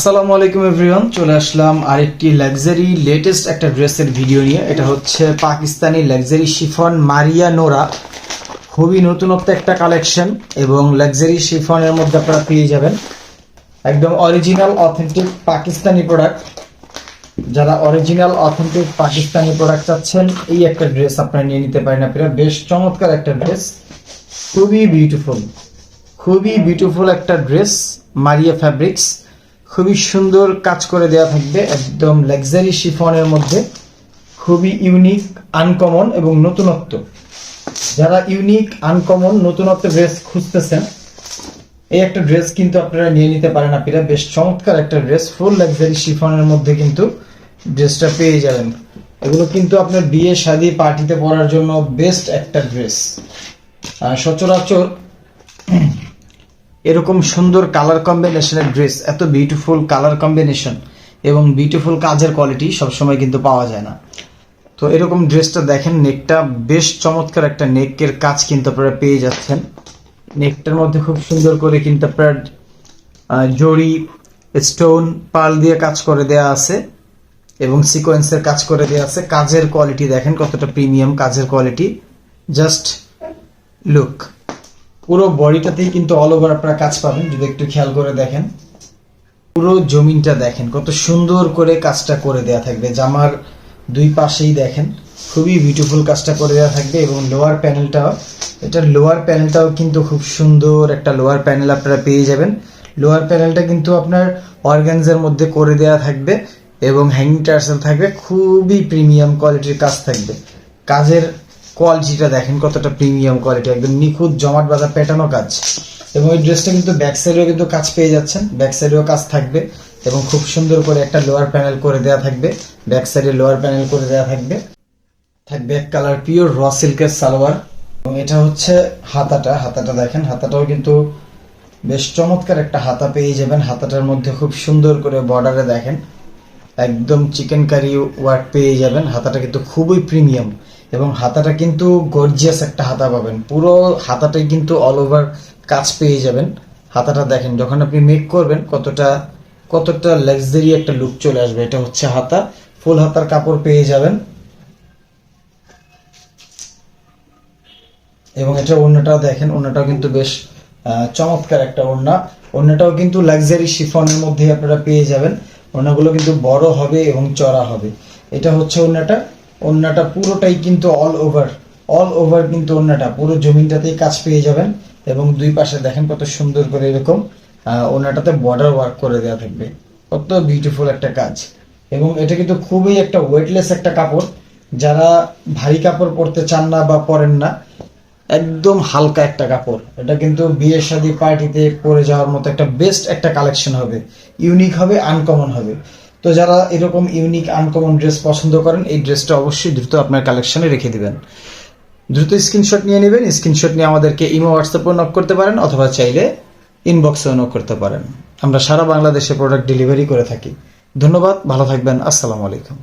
আসসালামু আলাইকুম এভরিওয়ান, চলে আসলাম আরেকটি লাক্সারি লেটেস্ট একটা ড্রেসের ভিডিও নিয়ে। এটা হচ্ছে পাকিস্তানি লাক্সারি শিফন মারিয়া নোরা। খুবই নতুনত্ব একটা কালেকশন এবং লাক্সারি শিফনের মধ্যে আপনারা পেয়ে যাবেন। একদম অরিজিনাল অথেন্টিক পাকিস্তানি প্রোডাক্ট যারা অরিজিনাল অথেন্টিক পাকিস্তানি প্রোডাক্ট চাচ্ছেন, এই একটা ড্রেস আপনারা নিয়ে নিতে পারেন আপনারা। বেশ চমৎকার একটা ড্রেস খুবই বিউটিফুল খুবই বিউটিফুল একটা ড্রেস মারিয়া ফ্যাব্রিক্স খুবই সুন্দর কাজ করে দেওয়া থাকবে, একদম লাক্সারি শিফনের মধ্যে। খুবই ইউনিক আনকমন এবং নতুনত্ব। যারা ইউনিক আনকমন নতুনত্ব ড্রেস খুঁজতেছেন, এই একটা ড্রেস কিন্তু আপনারা নিয়ে নিতে পারেন আপনারা বেশ চমৎকার একটা ড্রেস ফুল লাক্সারি শিফনের মধ্যে কিন্তু ড্রেসটা পেয়ে যাবেন। এগুলো কিন্তু আপনার বিয়ে, শাদী পার্টিতে পরার জন্য বেস্ট একটা ড্রেস সচরাচর এরকম সুন্দর কালার কম্বিনেশনের ড্রেস এত বিউটিফুল কালার কম্বিনেশন এবং বিউটিফুল কাজের কোয়ালিটি সবসময় কিন্তু পাওয়া যায় না। তো এরকম ড্রেসটা দেখেন নেকটা বেশ চমৎকার একটা নেকের কাজ কিন্তু আপনারা পেয়ে যাচ্ছেন। নেকটার মধ্যে খুব সুন্দর করে কিন্তু আপনার জড়ি স্টোন পাল দিয়ে কাজ করে দেয়া আছে এবং সিকোয়েন্সের কাজ করে দেওয়া আছে। কাজের কোয়ালিটি দেখেন কতটা প্রিমিয়াম কাজের কোয়ালিটি জাস্ট লুক পুরো বডিটাতেই কিন্তু অল ওভার আপনারা কাজ পাবেন, যদি একটু খেয়াল করে দেখেন। পুরো জমিনটা দেখেন, কত সুন্দর করে কাজটা করে দেয়া থাকবে। জামার দুই পাশেই দেখেন, খুবই বিউটিফুল কাজটা করে দেওয়া থাকবে এবং লোয়ার প্যানেলটাও এটার লোয়ার প্যানেলটাও কিন্তু খুব সুন্দর একটা লোয়ার প্যানেল আপনারা পেয়ে যাবেন। লোয়ার প্যানেলটা কিন্তু আপনার অর্গানজের মধ্যে করে দেওয়া থাকবে এবং হ্যাঙ্গিং টার্সেল থাকবে। খুবই প্রিমিয়াম কোয়ালিটির কাজ থাকবে। কাজের কোয়ালিটিটা দেখেন, কতটা প্রিমিয়াম কোয়ালিটি, একদম নিখুঁত জমাট বাঁধা পেটানো কাজ। এবং এই ড্রেসটা কিন্তু ব্যাক সাইডেও কিন্তু কাজ পেয়ে যাচ্ছেন ব্যাক সাইডেও কাজ থাকবে এবং খুব সুন্দর করে একটা লোয়ার প্যানেল করে দেওয়া থাকবে ব্যাক সাইডে লোয়ার প্যানেল করে দেওয়া থাকবে। থাকবে এক কালার পিওর র সিল্কের সালোয়ার। এবং এটা হচ্ছে হাতাটা হাতাটা দেখেন, হাতাটাও কিন্তু বেশ চমৎকার একটা হাতা পেয়ে যাবেন। হাতাটার মধ্যে খুব সুন্দর করে বর্ডারে দেখেন, একদম চিকেন কারি ওয়ার্ক পেয়ে যাবেন। হাতাটা কিন্তু খুবই প্রিমিয়াম এবং হাতাটা কিন্তু গর্জিয়াস একটা হাতা পাবেন। পুরো হাতাটাই কিন্তু অল ওভার কাজ পেয়ে যাবেন। হাতাটা দেখেন, যখন আপনি মেক করবেন, কতটা কতটা লাক্সারি একটা লুক চলে আসবে। এটা হচ্ছে হাতা। ফুল হাতার কাপড় পেয়ে যাবেন। এবং এটা ওড়নাটাও দেখেন, ওড়নাটাও কিন্তু বেশ চমৎকার একটা ওড়না। ওড়নাটাও কিন্তু লাক্সারি শিফনের মধ্যে আপনারা পেয়ে যাবেন। ওড়নাগুলো কিন্তু বড় হবে এবং চড়া হবে। এটা হচ্ছে ওড়নাটা। ওড়নাটা পুরোটাই কিন্তু অল ওভার অল ওভার কিন্তু ওড়নাটা পুরো জমিনটাতেই কাজ পেয়ে যাবেন এবং দুই পাশে দেখেন কত সুন্দর করে এরকম আহ, ওড়নাটাতে বর্ডার ওয়ার্ক করে দেওয়া থাকবে। কত বিউটিফুল একটা কাজ। এবং এটা কিন্তু খুবই একটা ওয়েটলেস একটা কাপড়। যারা ভারী কাপড় পরতে চান না বা পরেন না একদম হালকা একটা কাপড়। এটা কিন্তু বিয়ে শাদী পার্টিতে পরে যাওয়ার মতো একটা বেস্ট একটা কালেকশন হবে। ইউনিক হবে আনকমন হবে। তো যারা এরকম ইউনিক আনকমন ড্রেস পছন্দ করেন, এই ড্রেসটা অবশ্যই দ্রুত আপনার কালেকশনে রেখে দিবেন। দ্রুত স্ক্রিনশট নিয়ে নেবেন স্ক্রিনশট নিয়ে আমাদেরকে ইমো হোয়াটসঅ্যাপে নক করতে পারেন, অথবা চাইলে ইনবক্সেও নক করতে পারেন। আমরা সারা বাংলাদেশে প্রোডাক্ট ডেলিভারি করে থাকি। ধন্যবাদ, ভালো থাকবেন, আসসালামু আলাইকুম।